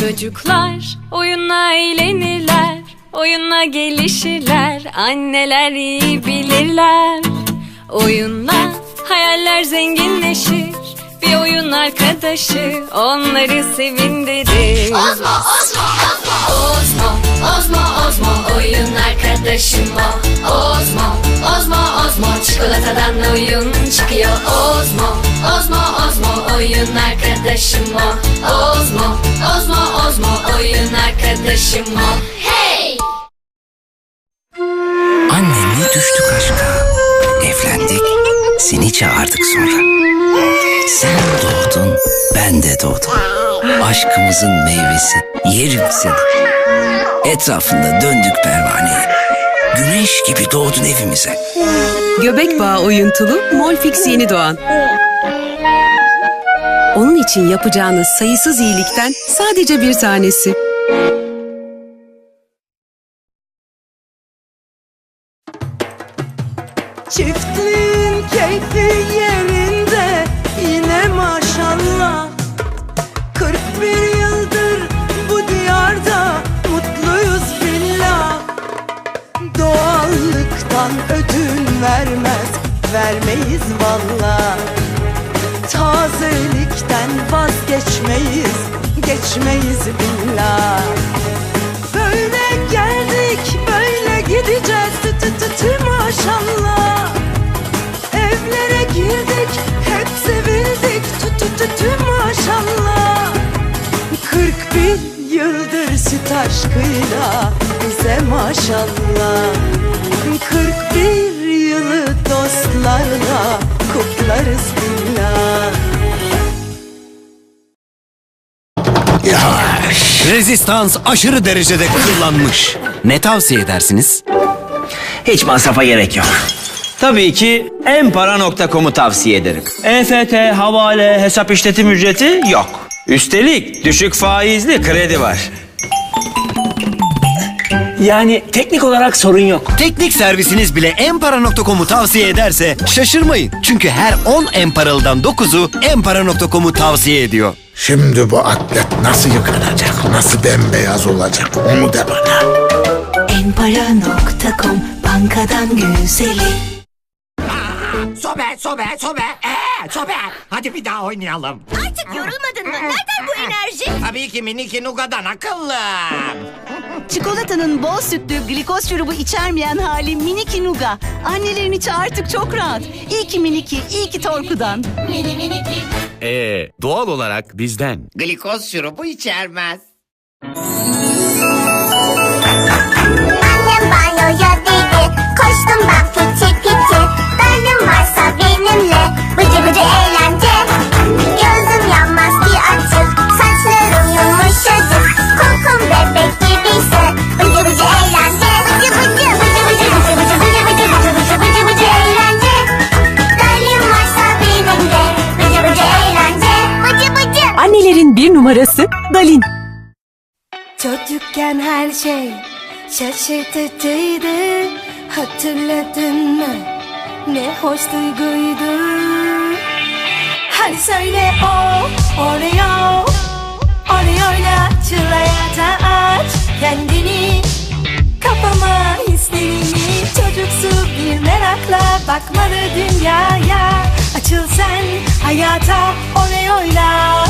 Çocuklar oyunla eğlenirler, oyunla gelişirler. Anneler iyi bilirler. Oyunla hayaller zenginleşir. Bir oyun arkadaşı onları sevindirir. Ozmo, Ozmo, Ozmo. Ozmo, Ozmo, Ozmo. Oyun arkadaşım o. Ozmo, Ozmo, Ozmo. Çikolatadan oyun çıkıyor. Ozmo, Ozmo, Ozmo. Oyun arkadaşım o. Ozmo, Ozmo, Ozmo. Oyun arkadaşım o. Hey! Annemle düştük aşka. Evlendik. Seni çağırdık sonra. Sen doğdun, ben de doğdum. Aşkımızın meyvesi. Yerim seni. Etrafında döndük pervaneye. Güneş gibi doğdun evimize. Göbek bağı oyuntulu Molfix yeni doğan. Onun için yapacağınız sayısız iyilikten sadece bir tanesi. Vazgeçmeyiz geçmeyiz billah. Böyle geldik böyle gideceğiz tü tü tü tü maşallah. Evlere girdik hep sevildik tü tü tü tü maşallah. 41 yıldır süt aşkıyla bize maşallah. 41 yılı dostlarla kutlarız billah Rezistans aşırı derecede kullanmış. Ne tavsiye edersiniz? Hiç masrafa gerek yok. Tabii ki empara.com'u tavsiye ederim. EFT, havale, hesap işletim ücreti yok. Üstelik düşük faizli kredi var. Yani teknik olarak sorun yok. Teknik servisiniz bile empara.com'u tavsiye ederse şaşırmayın. Çünkü her 10 emparalıdan 9'u empara.com'u tavsiye ediyor. Şimdi bu atlet nasıl yıkanacak, nasıl bembeyaz olacak onu de bana. Enpara.com bankadan güzeli Sobe, sobe, sobe. Ee, sobe. Hadi bir daha oynayalım. Artık yorulmadın mı? Nereden bu enerji? Tabii ki Miniki Nuga'dan akıllım. Çikolatanın bol sütlü glikoz şurubu içermeyen hali Miniki Nuga. Annelerin içi artık çok rahat. İyi ki Miniki, iyi ki Torku'dan. Mini mini Ee, doğal olarak bizden. Glikoz şurubu içermez. Annem banyoya dedi Koştum ben piti Dalin. Çocukken her şey şaşırtıcıydı. Hatırladın mı? Ne hoş duyguydu. Hadi söyle o Oreo Oreo'yla çılaya aç kendini. Kafama hislerini Çocuksu bir merakla Bakmalı dünyaya. Açıl sen hayata Oreo'yla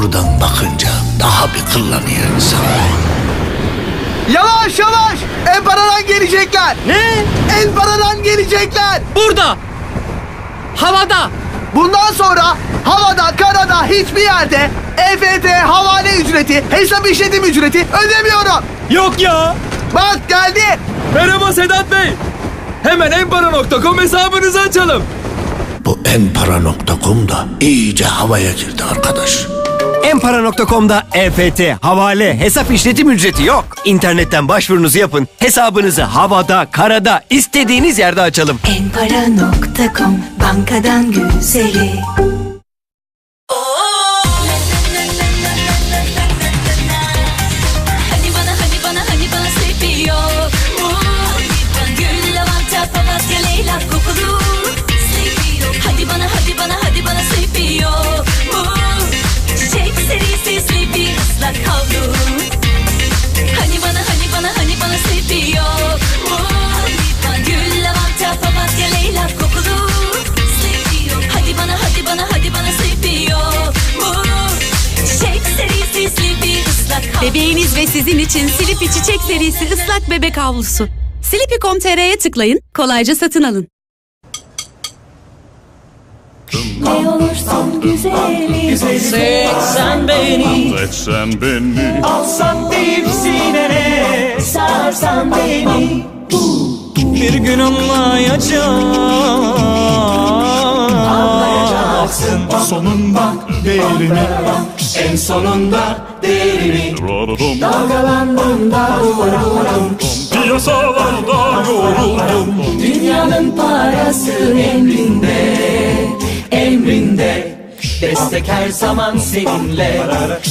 Buradan bakınca daha bir kıllanıyor insan. Yavaş yavaş Empara'dan gelecekler Ne? Empara'dan gelecekler Burada. Havada. Bundan sonra havada, karada, hiçbir yerde EFT, havale ücreti, hesap işletim ücreti ödemiyorum. Yok ya. Bak geldi. Merhaba Sedat Bey. Hemen empara.com hesabınızı açalım. Bu enpara.com da iyice havaya girdi arkadaş. Empara.com'da EFT, havale, hesap işletim ücreti yok. İnternetten başvurunuzu yapın. Hesabınızı havada, karada, istediğiniz yerde açalım. Enpara.com bankadan güzeli Ve sizin için Silipi Çiçek serisi ıslak bebek havlusu. Silipi.com.tr'ye tıklayın, kolayca satın alın. Ne olursun güzelim Sen beni. Sen beni. Alsan deyip sinene. Sarsan beni. Bir gün anlayacaksın Sonunda değerini. En sonunda değerini. Dalgalandığında vuruldum Piyasalarda yoruldum. Dünyanın parası emrinde Emrinde. Destek her zaman seninle.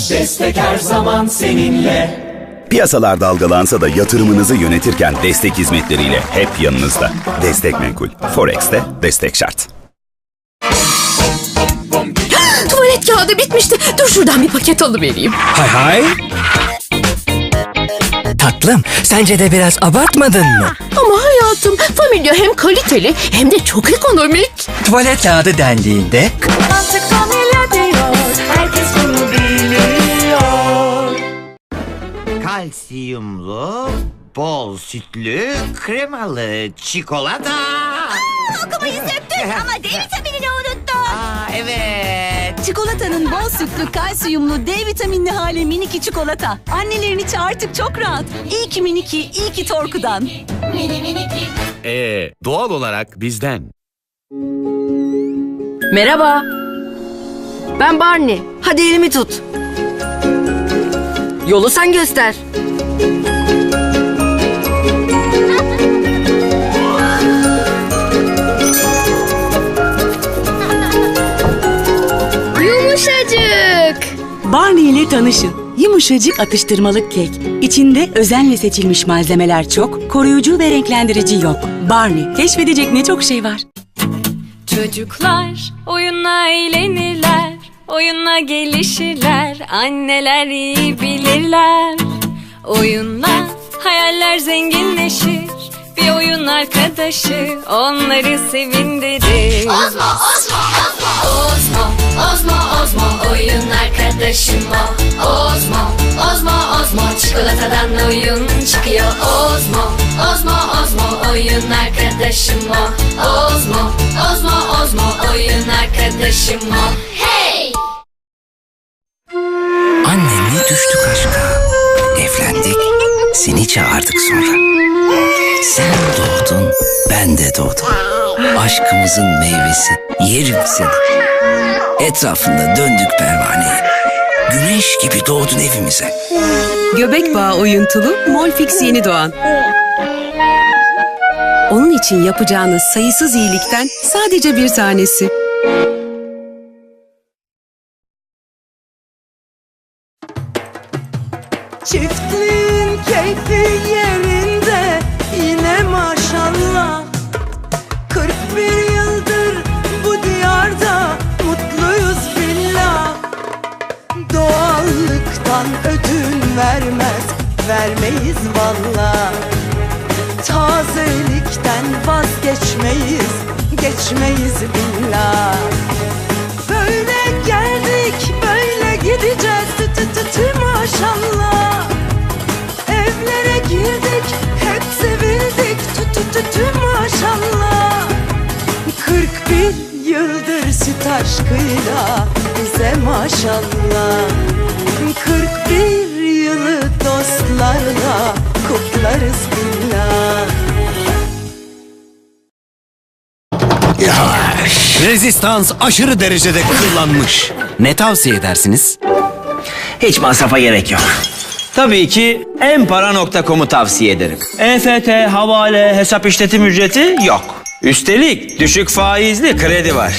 Destek her zaman seninle. Piyasalar dalgalansa da yatırımınızı yönetirken destek hizmetleriyle hep yanınızda. Destek Menkul. Forex'te destek şart. Kağıdı bitmişti. Dur şuradan bir paket alıvereyim. Hay hay. Tatlım, sence de biraz abartmadın mı? Ama hayatım familya hem kaliteli hem de çok ekonomik. Tuvalet kağıdı dendiğinde Artık familya diyor Herkes bunu biliyor Kalsiyumlu, bol sütlü, kremalı çikolata. Okumayı söktük ama D vitaminini unuttun. Aa, evet. Çikolatanın bol sütlü, kalsiyumlu, D vitaminli hali Miniki çikolata. Annelerin içi artık çok rahat. İyi ki Miniki, iyi ki Torku'dan. Ee, doğal olarak bizden. Merhaba. Ben Barney. Hadi elimi tut. Yolu sen göster. Tanışın. Yumuşacık atıştırmalık kek. İçinde özenle seçilmiş malzemeler çok, koruyucu ve renklendirici yok. Barney, keşfedecek ne çok şey var. Çocuklar oyunla eğlenirler Oyunla gelişirler Anneler iyi bilirler Oyunla hayaller zenginleşir Bir oyun arkadaşı onları sevindirir Ozmo, Ozmo, Ozmo, Ozmo, Ozmo, Ozmo, oyun arkadaşım o. Ozmo, Ozmo, Ozmo, çikolatadan oyun çıkıyor. Ozmo, Ozmo, Ozmo, oyun arkadaşım o. Ozmo, Ozmo, Ozmo, oyun arkadaşım o. Hey! Annemle düştük aşka. Evlendik. Seni çağırdık sonra. Sen doğdun, ben de doğdum. Aşkımızın meyvesi. Yerim seni. Etrafında döndük pervaneye. Güneş gibi doğdun evimize. Göbek bağı oyuntulu Molfix yeni doğan. Onun için yapacağınız sayısız iyilikten sadece bir tanesi. Çiftliğin keyfi yerinde Doğallıktan ödün vermez vermeyiz valla Tazelikten vazgeçmeyiz geçmeyiz billah Böyle geldik böyle gideceğiz tü tü tü tü maşallah. Evlere girdik hep sevildik tü tü tü tü maşallah. 41 yıldır süt aşkıyla bize maşallah 41 yılı dostlarla kutlarız billah Rezistans aşırı derecede kıllanmış. Ne tavsiye edersiniz? Hiç masrafa gerek yok. Tabii ki enpara.com'u tavsiye ederim. EFT, havale, hesap işletim ücreti yok. Üstelik düşük faizli kredi var.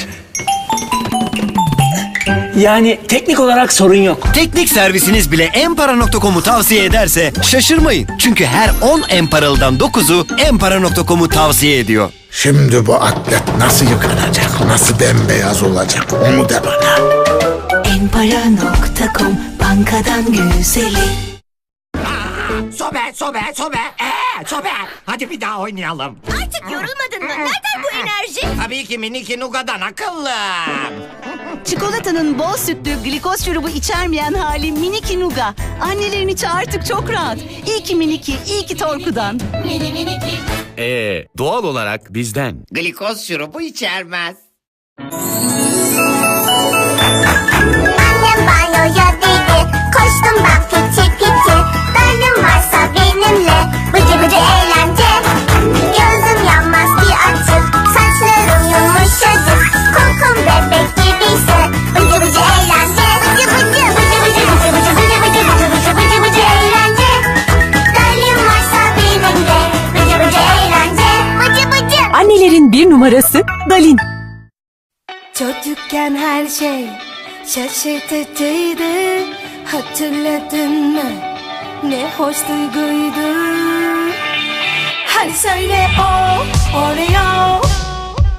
Yani teknik olarak sorun yok. Teknik servisiniz bile empara.com'u tavsiye ederse şaşırmayın. Çünkü her 10 emparalıdan 9'u empara.com'u tavsiye ediyor. Şimdi bu atlet nasıl yıkanacak? Nasıl bembeyaz olacak? Onu de bana. Enpara.com bankadan güzeli Sobe sobe, sobe. Ee, sobe. Hadi bir daha oynayalım. Artık yorulmadın mı? Nereden bu enerji? Tabii ki Miniki Nuga'dan akıllı. Çikolatanın bol sütlü glikoz şurubu içermeyen hali Miniki Nuga. Annelerin içi artık çok rahat. İyi ki Miniki, iyi ki Torku'dan. Ee, doğal olarak bizden. Glikoz şurubu içermez. Dalin. Çocukken her şey şaşırtıcıydı. Hatırladın mı? Ne hoş duyguydu. Hadi söyle o Oreo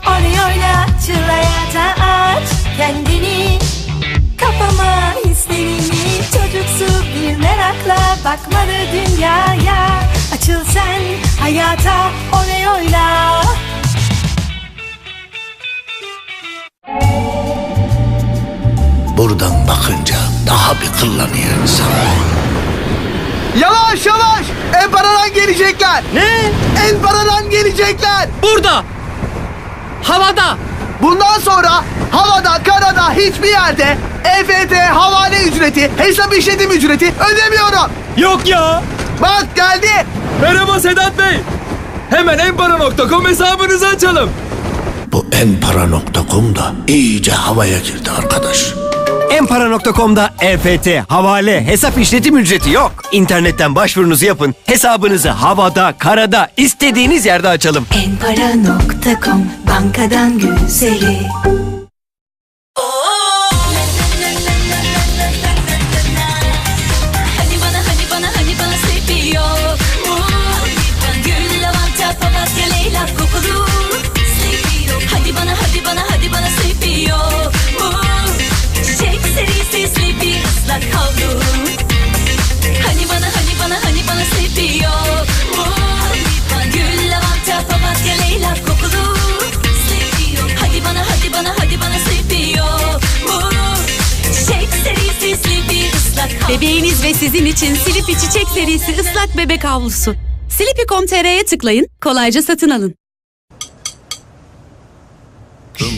Oreo'yla çılaya aç Kendini. Kafama hislerini. Çocuksu bir merakla Bakmalı dünyaya. Açıl sen hayata Oreo'yla Buradan bakınca daha bir kıllanıyor insan. Yavaş yavaş. Empara'dan gelecekler. Ne? Empara'dan gelecekler. Burada. Havada. Bundan sonra havada, karada, hiçbir yerde EFT havale ücreti, hesap işletim ücreti ödemiyorum. Yok ya. Bak geldi. Merhaba Sedat Bey. Hemen enpara.com hesabınızı açalım. Bu enpara.com da iyice havaya girdi arkadaş. Empara.com'da EFT, havale, hesap işletim ücreti yok. İnternetten başvurunuzu yapın. Hesabınızı havada, karada, istediğiniz yerde açalım. Enpara.com bankadan güzeli sizin için Silipi Çiçek serisi ıslak bebek havlusu. Silipi.com.tr'ye tıklayın, kolayca satın alın.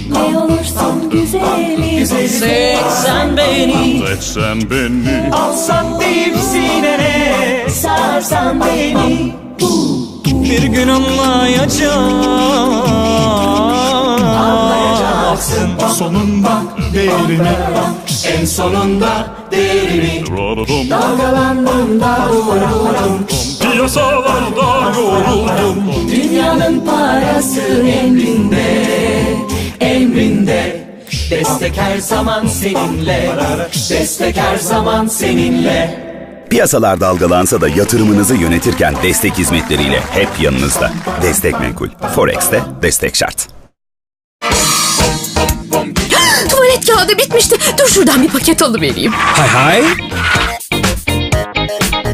Ne olursun güzelim Seçsen beni Seçsen beni Alsan bir sinene Sarsan beni Bir gün anlayacağım. Anlayacaksın Sonunda değerini En sonunda değerini Dalgalandığında uğradım Piyasalarda yoruldum Dünyanın parası emrinde Emrinde Destek her zaman seninle Destek her zaman seninle Piyasalar dalgalansa da yatırımınızı yönetirken destek hizmetleriyle hep yanınızda. Destek Menkul. Forex'te destek şart. Tuvalet kağıdı bitmişti. Dur şuradan bir paket alıvereyim. Hay hay.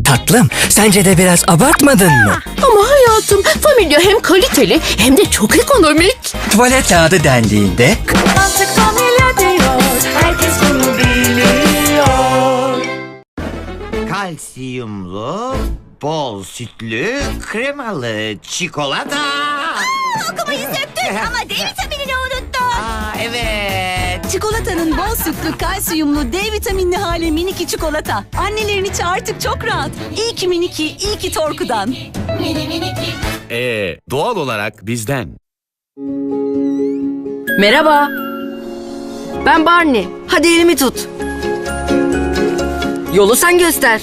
Tatlım, sence de biraz abartmadın mı? Ama hayatım familya hem kaliteli hem de çok ekonomik. Tuvalet kağıdı dendiğinde Artık familya diyor Herkes bunu biliyor Kalsiyumlu, bol sütlü, kremalı çikolata. Okumayı söktün ama D vitaminini unuttun. Aa, evet. Çikolatanın bol sütlü, kalsiyumlu, D vitaminli hali Miniki çikolata. Annelerin içi artık çok rahat. İyi ki Miniki, iyi ki Torku'dan. Ee, doğal olarak bizden. Merhaba. Ben Barney. Hadi elimi tut. Yolu sen göster.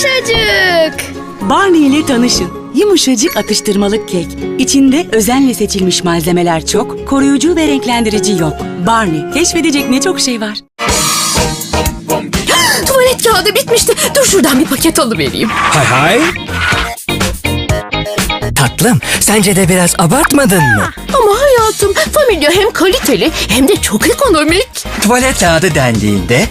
Yumuşacık. Barney ile tanışın. Yumuşacık atıştırmalık kek. İçinde özenle seçilmiş malzemeler çok, koruyucu ve renklendirici yok. Barney, keşfedecek ne çok şey var. Tuvalet kağıdı bitmişti. Dur şuradan bir paket alıvereyim. hay hay. Tatlım, sence de biraz abartmadın mı? Ama hayatım Familya hem kaliteli hem de çok ekonomik. Tuvalet kağıdı dendiğinde...